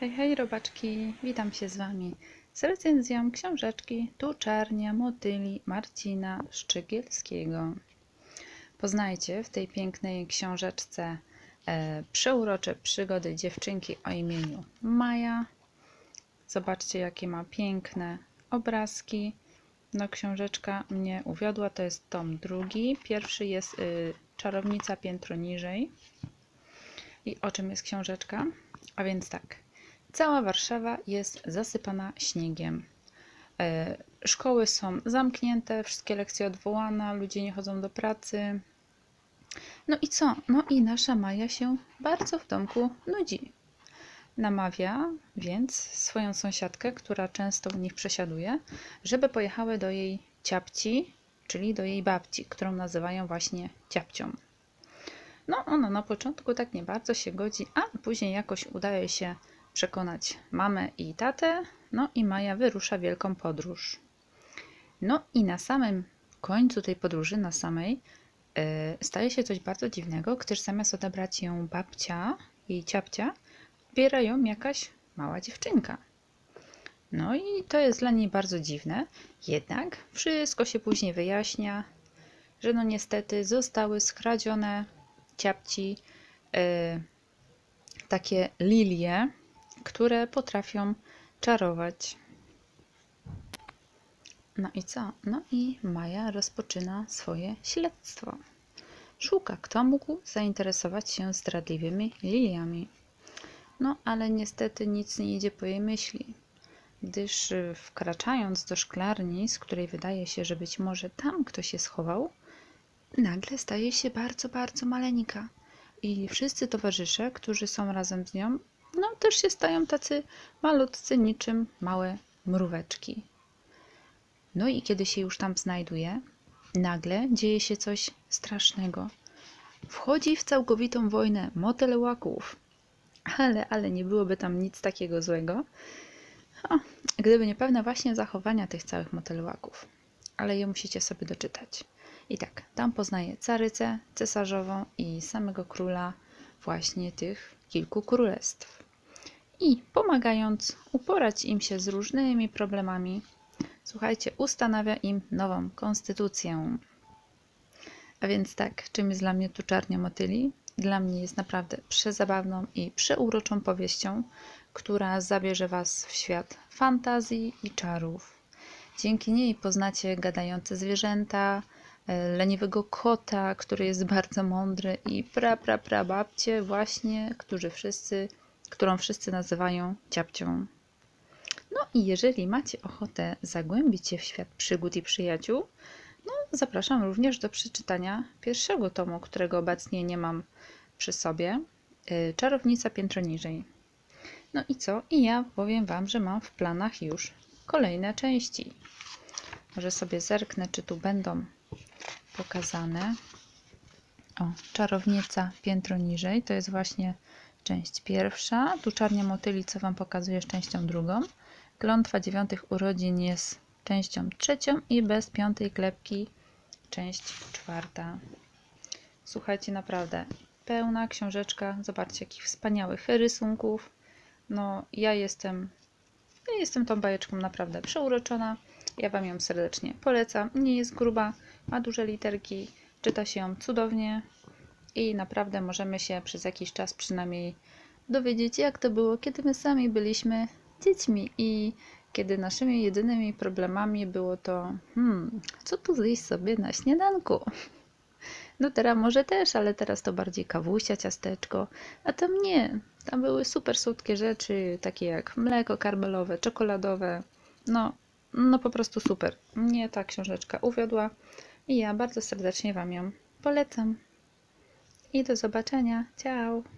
Hej, hej, robaczki! Witam się z Wami z recenzją książeczki Tu Czarnia Motyli Marcina Szczygielskiego. Poznajcie w tej pięknej książeczce e, przeurocze przygody dziewczynki o imieniu Maja. Zobaczcie, jakie ma piękne obrazki. No, książeczka mnie uwiodła. To jest tom drugi. Pierwszy jest y, Czarownica piętro niżej. I o czym jest książeczka? A więc tak. Cała Warszawa jest zasypana śniegiem. E, Szkoły są zamknięte, wszystkie lekcje odwołane, ludzie nie chodzą do pracy. No i co? No i nasza Maja się bardzo w domku nudzi. Namawia więc swoją sąsiadkę, która często u nich przesiaduje, żeby pojechały do jej ciapci, czyli do jej babci, którą nazywają właśnie ciapcią. No, ona na początku tak nie bardzo się godzi, a później jakoś udaje się przekonać mamę i tatę. No i Maja wyrusza wielką podróż. No i na samym końcu tej podróży, na samej, yy, staje się coś bardzo dziwnego, gdyż zamiast odebrać ją babcia, jej ciapcia, odbiera ją jakaś mała dziewczynka. No i to jest dla niej bardzo dziwne, jednak wszystko się później wyjaśnia, że no niestety zostały skradzione ciapci yy, takie lilie, które potrafią czarować. No i co? No i Maja rozpoczyna swoje śledztwo. Szuka, kto mógł zainteresować się zdradliwymi liliami. No, ale niestety nic nie idzie po jej myśli, gdyż y, wkraczając do szklarni, z której wydaje się, że być może tam ktoś się schował, nagle staje się bardzo, bardzo maleńka. I wszyscy towarzysze, którzy są razem z nią, też się stają tacy malutcy, niczym małe mróweczki. No i kiedy się już tam znajduje, nagle dzieje się coś strasznego. Wchodzi w całkowitą wojnę motylełaków. Ale, ale nie byłoby tam nic takiego złego, o, gdyby nie pewne właśnie zachowania tych całych motylełaków. Ale je musicie sobie doczytać. I tak, tam poznaje carycę, cesarzową i samego króla właśnie tych kilku królestw. I pomagając uporać im się z różnymi problemami, słuchajcie, ustanawia im nową konstytucję. A więc tak, czym jest dla mnie tu Czarnia Motyli? Dla mnie jest naprawdę przezabawną i przeuroczą powieścią, która zabierze Was w świat fantazji i czarów. Dzięki niej poznacie gadające zwierzęta, e, leniwego kota, który jest bardzo mądry i pra, pra, pra babcie właśnie, którzy wszyscy, którą wszyscy nazywają ciapcią. No i jeżeli macie ochotę zagłębić się w świat przygód i przyjaciół, no zapraszam również do przeczytania pierwszego tomu, którego obecnie nie mam przy sobie, y, Czarownica piętro niżej. No i co? I ja powiem Wam, że mam w planach już kolejne części. Może sobie zerknę, czy tu będą pokazane. O, Czarownica piętro niżej, to jest właśnie część pierwsza. Tu Czarnia Motyli, co Wam pokazuję, częścią drugą. Klątwa dziewiątych urodzin jest częścią trzecią i bez piątej klepki część czwarta. Słuchajcie, naprawdę pełna książeczka. Zobaczcie, jakich wspaniałych rysunków. No, ja jestem, ja jestem tą bajeczką naprawdę przeuroczona. Ja Wam ją serdecznie polecam. Nie jest gruba, ma duże literki, czyta się ją cudownie i naprawdę możemy się przez jakiś czas przynajmniej dowiedzieć, jak to było, kiedy my sami byliśmy dziećmi i kiedy naszymi jedynymi problemami było to, hmm, co tu zjeść sobie na śniadanku? No teraz może też, ale teraz to bardziej kawusia, ciasteczko, a tam nie. Tam były super słodkie rzeczy, takie jak mleko karmelowe, czekoladowe. No, no po prostu super. Mnie ta książeczka uwiodła i ja bardzo serdecznie Wam ją polecam. I do zobaczenia. Ciao!